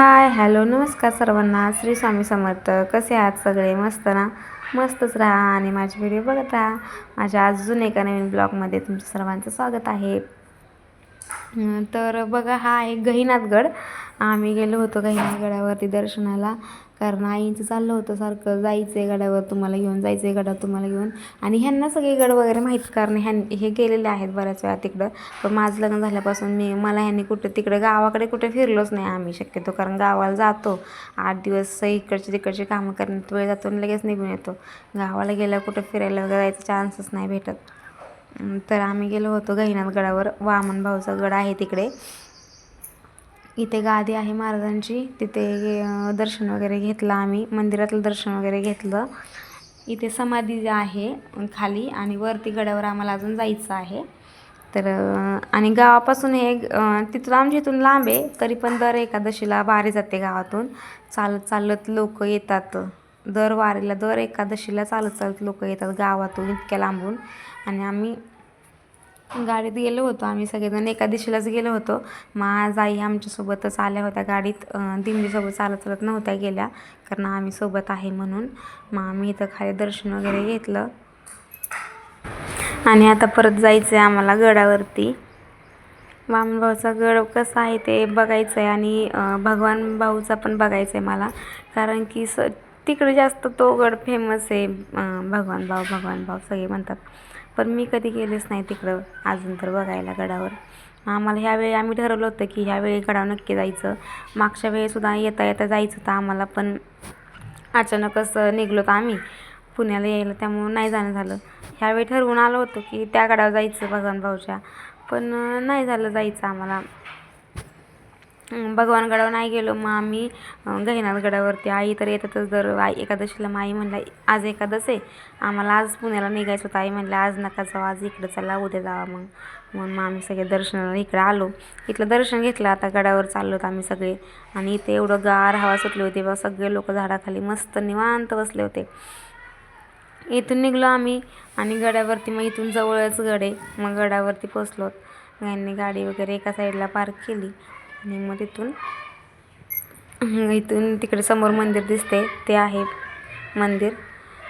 Hi hello नमस्कार सर्वांना. श्री स्वामी समर्थ. कसे आहात सगळे? मस्त ना? मस्तच राहा आणि माझे व्हिडिओ बघत राहा. माझ्या अजून एका नवीन ब्लॉगमध्ये तुमचं सर्वांचं स्वागत आहे. तर बघा हा आहे गहिनाथगड आम्ही गेलो होतो गहिनाथ गडावरती दर्शनाला. कारण आईंचं चाललं होतं सारखं जायचं आहे गडावर तुम्हाला घेऊन जायचं आहे गडावर तुम्हाला घेऊन. आणि ह्यांना सगळे गड वगैरे माहीत कारण ह्यां हे गेलेले आहेत बऱ्याच वेळा तिकडं. पण माझं लग्न झाल्यापासून मी मला ह्यांनी कुठं तिकडं गावाकडे कुठे फिरलोच नाही आम्ही शक्यतो. कारण गावाला जातो. आठ दिवस इकडचे तिकडचे कामं करण्यात वेळ जातो आणि लगेच निघून येतो. गावाला गेल्यावर कुठं फिरायला वगैरे जायचा चान्सच नाही भेटत. तर आम्ही गेलो होतो गहिनाथ गडावर. वामन भाऊचा गड आहे तिकडे. इथे गादी आहे महाराजांची. तिथे दर्शन वगैरे घेतलं आम्ही. मंदिरातलं दर्शन वगैरे घेतलं. इथे समाधी आहे खाली आणि वरती गडावर आम्हाला अजून जायचं आहे. तर आणि गावापासून हे तिथून आमच्या इथून लांब आहे. तरी पण दर एकादशीला वारी जाते गावातून. चालत चालत लोक येतात. दर वारीला दर एकादशीला चालत चालत लोक येतात गावातून इतक्या लांबून. आणि आम्ही गाडीत गेलो होतो. आम्ही सगळेजण एकादशीलाच गेलो होतो. मग आज आई आमच्यासोबतच आल्या होत्या गाडीत. दिंडीसोबत चालत चालत नव्हत्या गेल्या कारण आम्ही सोबत आहे म्हणून. मग आम्ही इथं खाली दर्शन वगैरे घेतलं. आणि आता परत जायचं आहे आम्हाला गडावरती. वामनभाऊचा गड कसा आहे ते बघायचं आहे आणि भगवान भाऊचा पण बघायचं आहे मला. कारण की स तिकडे जास्त तो गड फेमस आहे. भगवान भाव भगवान भाव सगळे म्हणतात. पण मी कधी गेलेच नाही तिकडं अजून तर बघायला गडावर. आम्हाला ह्यावेळी आम्ही ठरवलं होतं की ह्यावेळी गडावर नक्की जायचं. मागच्या वेळीसुद्धा येता येता जायचं होतं आम्हाला पण अचानकच निघलो तर आम्ही. पुण्याला यायला त्यामुळं नाही जाणं झालं. ह्यावेळी ठरवून आलं होतं की त्या गडावर जायचं भगवान भाऊच्या. पण नाही झालं जायचं आम्हाला. भगवानगडावर भगवान गडावर नाही गेलो. मग आम्ही गहिनाथगडावरती गडावरती. आई तर येतातच दर आई एकादशीला. मग आई म्हणलं आज एकादश आहे. आम्हाला आज पुण्याला निघायचं होतं. आई म्हणलं आज नका जाऊ. आज इकडं चला उद्या जावा. मग म्हणून मग आम्ही सगळे दर्शनाला इकडे आलो. इथलं दर्शन घेतलं. आता गडावर चाललो होतो आम्ही सगळे. आणि इथे एवढं गार हवा सुटली होती बा. सगळे लोक झाडाखाली मस्त निवांत बसले होते. इथून निघलो आम्ही आणि गडावरती मग इथून जवळच गड आहे. मग गडावरती पोचलो यांनी गाडी वगैरे एका साईडला पार्क केली. आणि मग तिथून इथून तिकडे समोर मंदिर दिसते ते आहे मंदिर.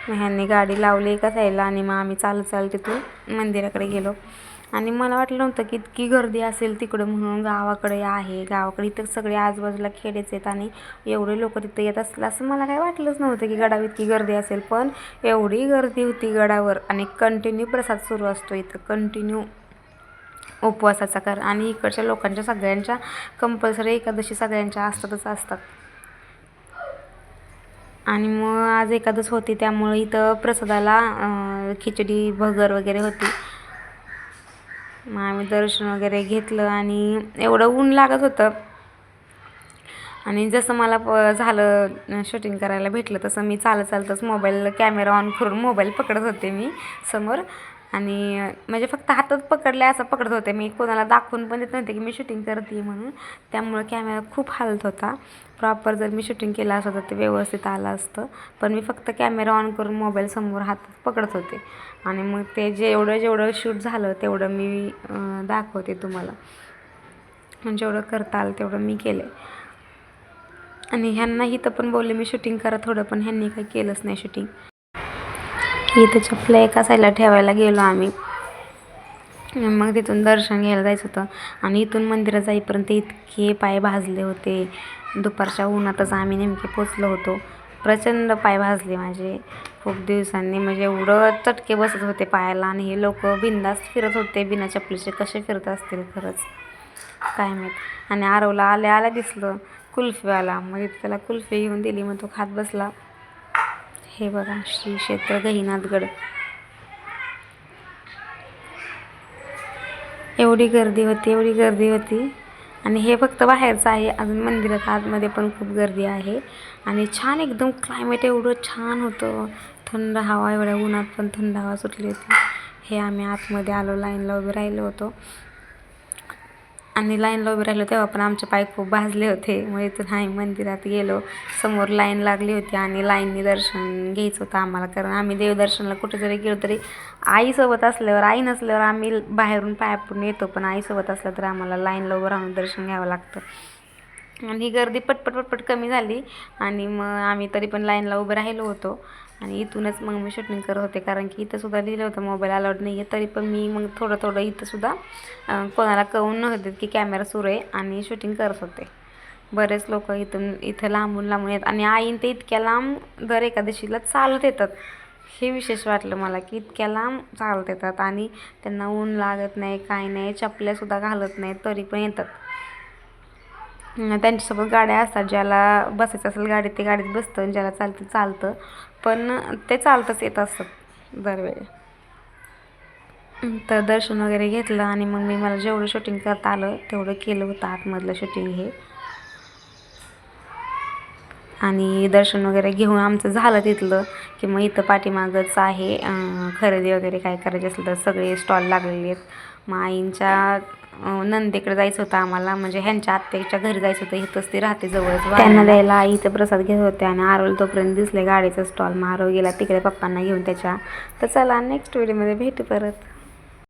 मग ह्यांनी गाडी लावली एका साईडला आणि मग आम्ही चालत चालत तिथून मंदिराकडे गेलो. आणि मला वाटलं नव्हतं की इतकी गर्दी असेल तिकडं म्हणून गावाकडे आहे गावाकडे इथं सगळे आजूबाजूला खेडेच आहेत आणि एवढे लोक तिथं येत असतील असं मला काही वाटलंच नव्हतं की गडावर इतकी गर्दी असेल. पण एवढी गर्दी होती गडावर आणि कंटिन्यू प्रसाद सुरू असतो इथं कंटिन्यू उपवासाचा कर. आणि इकडच्या लोकांच्या सगळ्यांच्या कंपल्सरी एकादशी सगळ्यांच्या असतातच असतात. आणि मग आज एकादस होती त्यामुळे इथं प्रसादाला खिचडी भगर वगैरे होती. मग आम्ही दर्शन वगैरे घेतलं आणि एवढं ऊन लागत होतं. आणि जसं मला प झालं शूटिंग करायला भेटलं तसं मी चालत चालतंच मोबाईल कॅमेरा ऑन करून मोबाईल पकडत होते मी समोर. आणि म्हणजे फक्त हातात पकडले असं पकडत होते मी. कोणाला दाखवून पण देत नव्हते की मी शूटिंग करते म्हणून. त्यामुळं कॅमेरा खूप हालत होता. प्रॉपर जर मी शूटिंग केलं असतं तर ते व्यवस्थित आलं असतं. पण मी फक्त कॅमेरा ऑन करून मोबाईल समोर हातात पकडत होते. आणि मग ते जेवढं जेवढं शूट झालं तेवढं मी दाखवते तुम्हाला. जेवढं करता आलं तेवढं मी केलं आणि ह्यांना इथं पण बोलले मी शूटिंग करा थोडं पण ह्यांनी काही केलंच नाही शूटिंग इथं चपल्या एका साईडला ठेवायला गेलो आम्ही. मग तिथून दर्शन घ्यायला जायचं होतं. आणि इथून मंदिरात जाईपर्यंत इतके पाय भाजले होते. दुपारच्या उन्हातच आम्ही नेमके पोचलो होतो. प्रचंड पाय भाजले माझे. खूप दिवसांनी म्हणजे एवढं चटके बसत होते पायाला आणि हे लोक बिंदास फिरत होते. बिना चपलीचे कसे फिरत असतील खरंच. काय माहीत. आणि आरवला आल्या आल्या दिसलं. कुल्फीवाला मग त्याला कुल्फी घेऊन दिली. मग तो खात बसला. हे बघा श्री क्षेत्र गहिनाथगड. एवढी गर्दी होती एवढी गर्दी होती. आणि हे फक्त बाहेरचं आहे. अजून मंदिरात आतमध्ये पण खूप गर्दी आहे. आणि छान एकदम क्लायमेट एवढं छान होतं. थंड हवा एवढ्या उन्हात पण थंड हवा सुटली होती. हे आम्ही आतमध्ये आलो लाईनला उभे राहिलो होतो. आणि लाईनला उभे राहिलो तेव्हा पण आमचे पाय खूप भाजले होते. मग इथून आम्ही मंदिरात गेलो. समोर लाईन लागली होती आणि लाईनने दर्शन घ्यायचं होतं आम्हाला. कारण आम्ही देवदर्शनाला कुठे जरी गेलो तरी आईसोबत असल्यावर आई नसल्यावर आम्ही बाहेरून पाया पडून येतो. पण आईसोबत असलं तर आम्हाला लाईनला उभं राहून दर्शन घ्यावं लागतं. आणि ही गर्दी पटपट पटपट कमी झाली. आणि मग आम्ही तरी पण लाईनला उभं राहिलो होतो. आणि इथूनच मग मी शूटिंग करत होते. कारण की इथंसुद्धा लिहिलं होतं मोबाईल अलाउड नाही आहे तरी पण मी मग थोडं थोडं इथंसुद्धा कोणाला कळून नव्हते की कॅमेरा सुरू आहे आणि शूटिंग करत होते. बरेच लोक इथून इथं लांबून लांबून येतात आणि आईन ते इतक्या लांब दर एकादशीला चालत येतात. हे विशेष वाटलं मला की इतक्या लांब चालत येतात आणि त्यांना ऊन लागत नाही काय नाही चपल्यासुद्धा घालत नाही तरी पण येतात. त्यांच्यासोबत गाड्या असतात ज्याला बसायचं असेल गाडीत ते गाडीत बसतं आणि ज्याला चालतं चालतं. पण ते चालतंच येत असतात दरवेळी. तर दर्शन वगैरे घेतलं आणि मग मी मला जेवढं शूटिंग करता आलं तेवढं केलं होतं आतमधलं शूटिंग हे. आणि दर्शन वगैरे घेऊन आमचं झालं तिथलं की मग इथं पाठीमागंच आहे खरेदी वगैरे काय करायची असेल तर सगळे स्टॉल लागलेले आहेत. मग आईंच्या नंदेकडे जायचं होतं आम्हाला. म्हणजे ह्यांच्या आत्याच्या घरी जायचं होतं. इथंच ते राहते जवळच त्यांना द्यायला आई इथं प्रसाद घेत होते आणि आरोल तोपर्यंत दिसले गाडीचा स्टॉल मग आरोल गेला तिकडे पप्पांना घेऊन त्याच्या. तर चला नेक्स्ट व्हिडिओमध्ये भेटू परत.